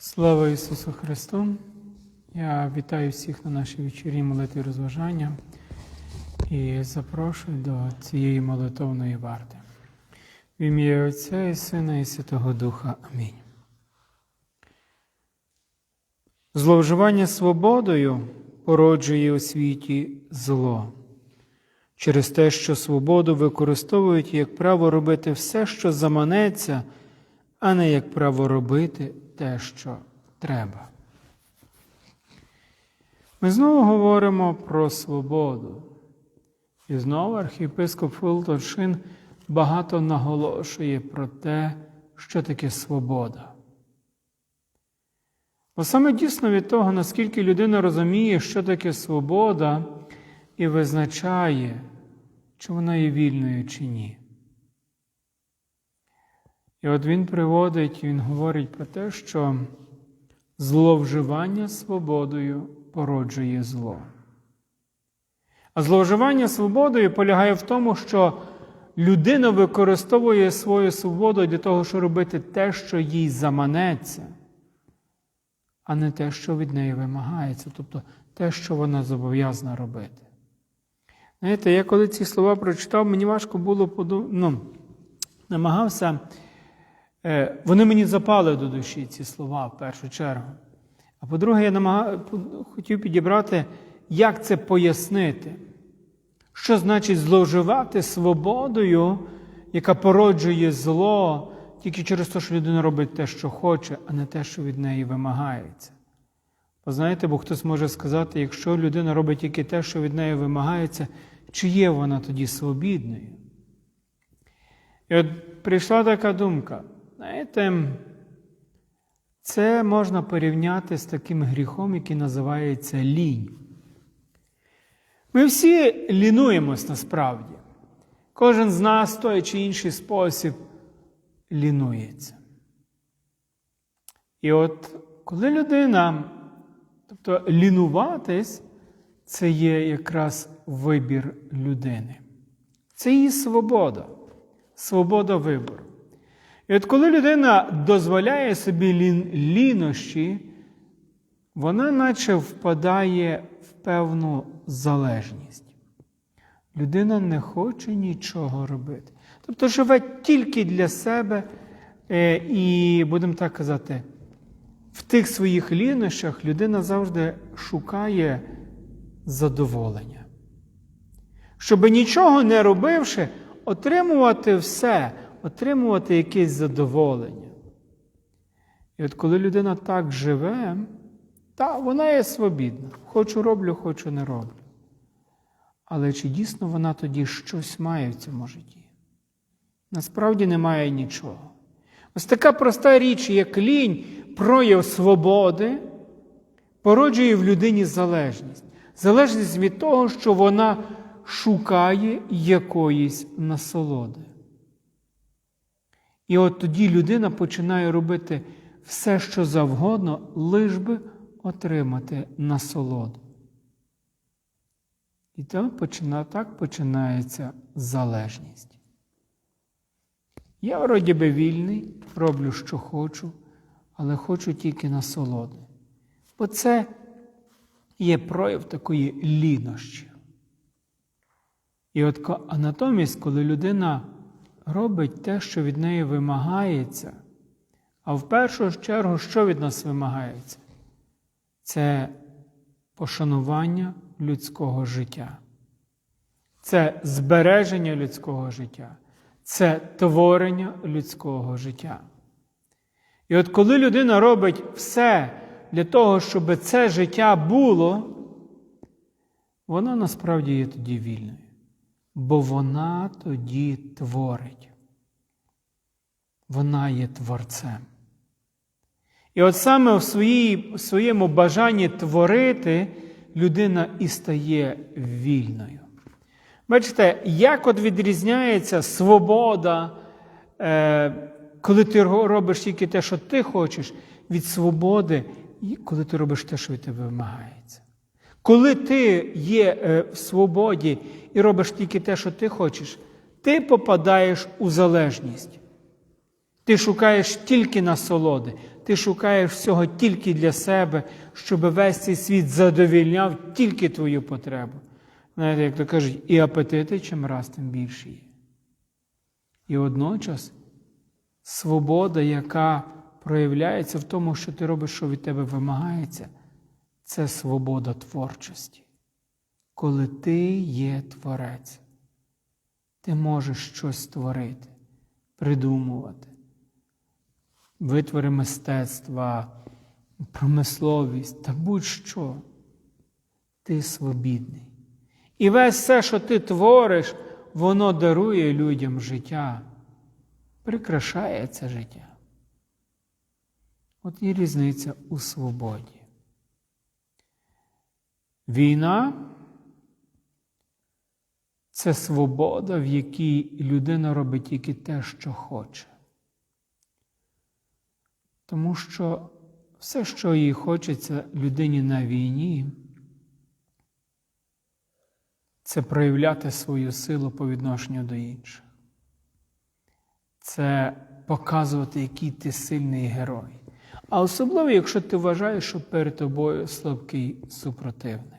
Слава Ісусу Христу! Я вітаю всіх на нашій вечірі молитві розважання і запрошую до цієї молитовної варти. В ім'я Отця і Сина і Святого Духа. Амінь. Зловживання свободою породжує у світі зло. Через те, що свободу використовують як право робити все, що заманеться, а не як право робити те, що треба. Ми знову говоримо про свободу. І знову архієпископ Фултон Шин багато наголошує про те, що таке свобода. Бо саме дійсно від того, наскільки людина розуміє, що таке свобода, і визначає, чи вона є вільною чи ні. І от він приводить, він говорить про те, що зловживання свободою породжує зло. А зловживання свободою полягає в тому, що людина використовує свою свободу для того, щоб робити те, що їй заманеться, а не те, що від неї вимагається, тобто те, що вона зобов'язана робити. Знаєте, я коли ці слова прочитав, мені важко було подумати, ну, намагався. Е, Вони мені запали до душі, ці слова в першу чергу. А по-друге, я намагав, хотів підібрати, як це пояснити. Що значить зловживати свободою, яка породжує зло тільки через те, що людина робить те, що хоче, а не те, що від неї вимагається. Бо знаєте, бо хтось може сказати, якщо людина робить тільки те, що від неї вимагається, чи є вона тоді свобідною? І от прийшла така думка. Знаєте, це можна порівняти з таким гріхом, який називається лінь. Ми всі лінуємось насправді. Кожен з нас в той чи інший спосіб лінується. І от коли людина, тобто лінуватись, це є якраз вибір людини. Це її свобода, свобода вибору. І от коли людина дозволяє собі лін, лінощі, вона наче впадає в певну залежність. Людина не хоче нічого робити. Тобто живе тільки для себе е, і, будемо так казати, в тих своїх лінощах людина завжди шукає задоволення. Щоб нічого не робивши, отримувати все отримувати якесь задоволення. І от коли людина так живе, та вона є свобідна. Хочу роблю, хочу не роблю. Але чи дійсно вона тоді щось має в цьому житті? Насправді немає нічого. Ось така проста річ, як лінь, прояв свободи, породжує в людині залежність. Залежність від того, що вона шукає якоїсь насолоди. І от тоді людина починає робити все, що завгодно, лиш би отримати насолоду. І так починається залежність. Я вроді би вільний, роблю, що хочу, але хочу тільки насолоди. Бо це є прояв такої лінощі. І от а натомість, коли людина робить те, що від неї вимагається. А в першу чергу, що від нас вимагається? Це пошанування людського життя, це збереження людського життя, це творення людського життя. І от коли людина робить все для того, щоб це життя було, вона насправді є тоді вільною бо вона тоді творить. Вона є творцем. І от саме в, своїй, своєму бажанні творити людина і стає вільною. Бачите, як от відрізняється свобода, е, коли ти робиш тільки те, що ти хочеш, від свободи, коли ти робиш те, що від тебе вимагається. Коли ти є е, в свободі і робиш тільки те, що ти хочеш, ти попадаєш у залежність. Ти шукаєш тільки насолоди, ти шукаєш всього тільки для себе, щоб весь цей світ задовільняв тільки твою потребу. Знаєте, як то кажуть, і апетити чим раз тим більше є. І водночас свобода, яка проявляється в тому, що ти робиш, що від тебе вимагається, це свобода творчості. Коли ти є творець, ти можеш щось створити, придумувати, витвори мистецтва, промисловість та будь-що. Ти свобідний. І весь все, що ти твориш, воно дарує людям життя, прикрашає це життя. От і різниця у свободі. Війна це свобода, в якій людина робить тільки те, що хоче. Тому що все, що їй хочеться людині на війні, це проявляти свою силу по відношенню до інших. Це показувати, який ти сильний герой. А особливо, якщо ти вважаєш, що перед тобою слабкий супротивник.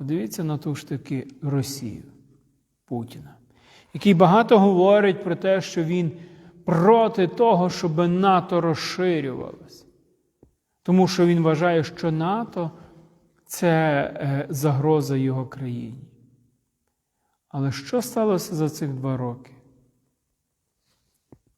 Подивіться на ту ж таки Росію Путіна, який багато говорить про те, що він проти того, щоб НАТО розширювалося. Тому що він вважає, що НАТО це е, загроза його країні. Але що сталося за цих два роки?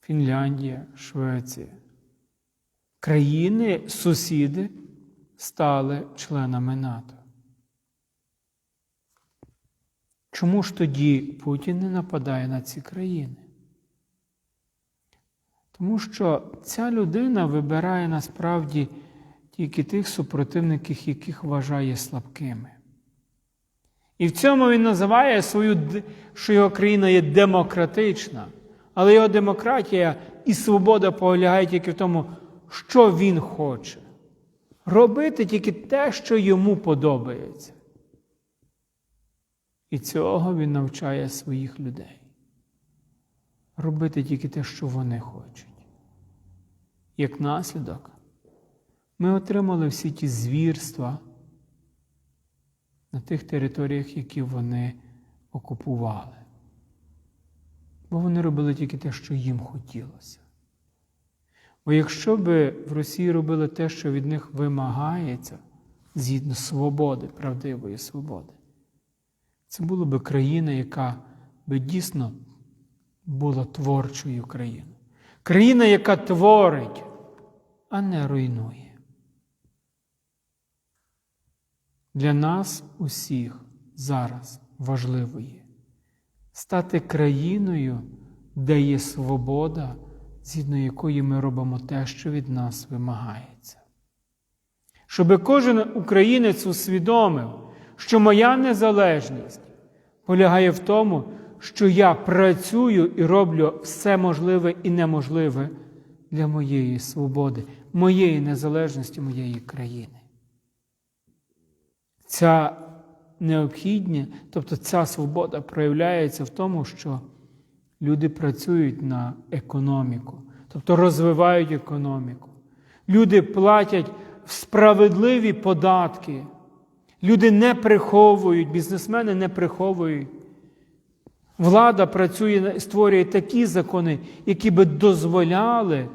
Фінляндія, Швеція. Країни, сусіди стали членами НАТО. Чому ж тоді Путін не нападає на ці країни? Тому що ця людина вибирає насправді тільки тих супротивників, яких вважає слабкими. І в цьому він називає свою, що його країна є демократична, але його демократія і свобода полягає тільки в тому, що він хоче. Робити тільки те, що йому подобається. І цього він навчає своїх людей. Робити тільки те, що вони хочуть. Як наслідок, ми отримали всі ті звірства на тих територіях, які вони окупували. Бо вони робили тільки те, що їм хотілося. Бо якщо би в Росії робили те, що від них вимагається, згідно свободи, правдивої свободи, це була би країна, яка би дійсно була творчою країною. Країна, яка творить, а не руйнує. Для нас усіх зараз важливо є стати країною, де є свобода, згідно якої ми робимо те, що від нас вимагається. Щоб кожен українець усвідомив, що моя незалежність полягає в тому, що я працюю і роблю все можливе і неможливе для моєї свободи, моєї незалежності, моєї країни. Ця необхідність, тобто ця свобода проявляється в тому, що люди працюють на економіку, тобто розвивають економіку. Люди платять справедливі податки. Люди не приховують, бізнесмени не приховують. Влада працює, створює такі закони, які би дозволяли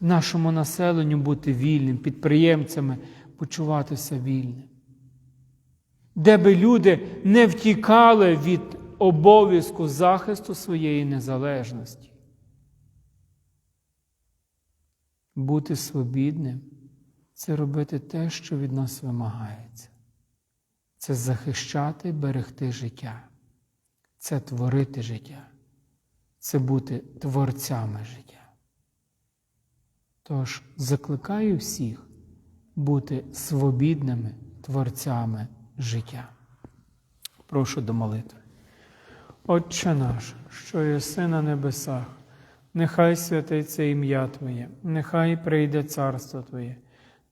нашому населенню бути вільним, підприємцями почуватися вільним. Де би люди не втікали від обов'язку захисту своєї незалежності. Бути свобідним це робити те, що від нас вимагається. Це захищати, берегти життя, це творити життя, це бути творцями життя. Тож закликаю всіх бути свобідними творцями життя. Прошу до молитви. Отче наш, що єси на небесах, нехай святиться ім'я Твоє, нехай прийде царство Твоє,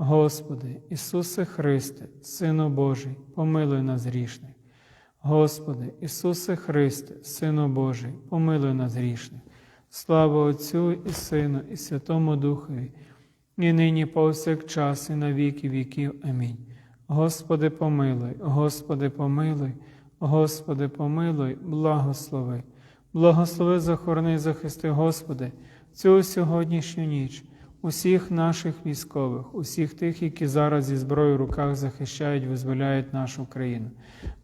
Господи, Ісусе Христе, Сину Божий, помилуй нас грішних. Господи, Ісусе Христе, Сину Божий, помилуй нас грішних. Слава Отцю і Сину, і Святому Духові, і нині повсякчас, і на віки віків. Амінь. Господи, помилуй, Господи, помилуй, Господи, помилуй, благослови. Благослови, захорони, захисти, Господи, цю сьогоднішню ніч, усіх наших військових, усіх тих, які зараз зі зброєю в руках захищають, визволяють нашу країну.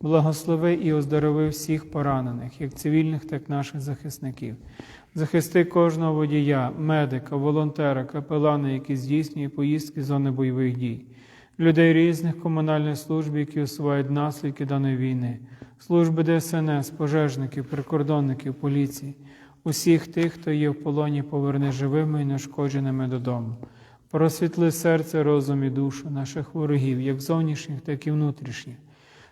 Благослови і оздорови всіх поранених, як цивільних, так і наших захисників. Захисти кожного водія, медика, волонтера, капелана, які здійснює поїздки з зони бойових дій, людей різних комунальних служб, які усувають наслідки даної війни, служби ДСНС, пожежників, прикордонників, поліції, усіх тих, хто є в полоні, поверни живими і нешкодженими додому. Просвітли серце, розум і душу наших ворогів, як зовнішніх, так і внутрішніх,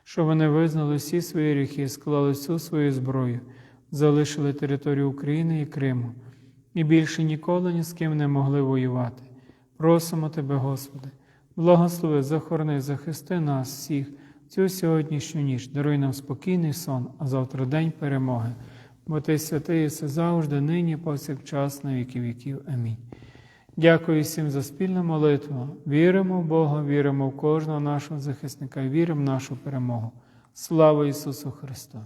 щоб вони визнали всі свої гріхи, склали всю свою зброю, залишили територію України і Криму, і більше ніколи ні з ким не могли воювати. Просимо Тебе, Господи, благослови, захорони, захисти нас всіх цю сьогоднішню ніч, даруй нам спокійний сон, а завтра день перемоги. Бо Ти святий, все завжди, нині, повсякчас, на віки віків. Амінь. Дякую всім за спільну молитву. Віримо в Бога, віримо в кожного нашого захисника, віримо в нашу перемогу. Слава Ісусу Христу!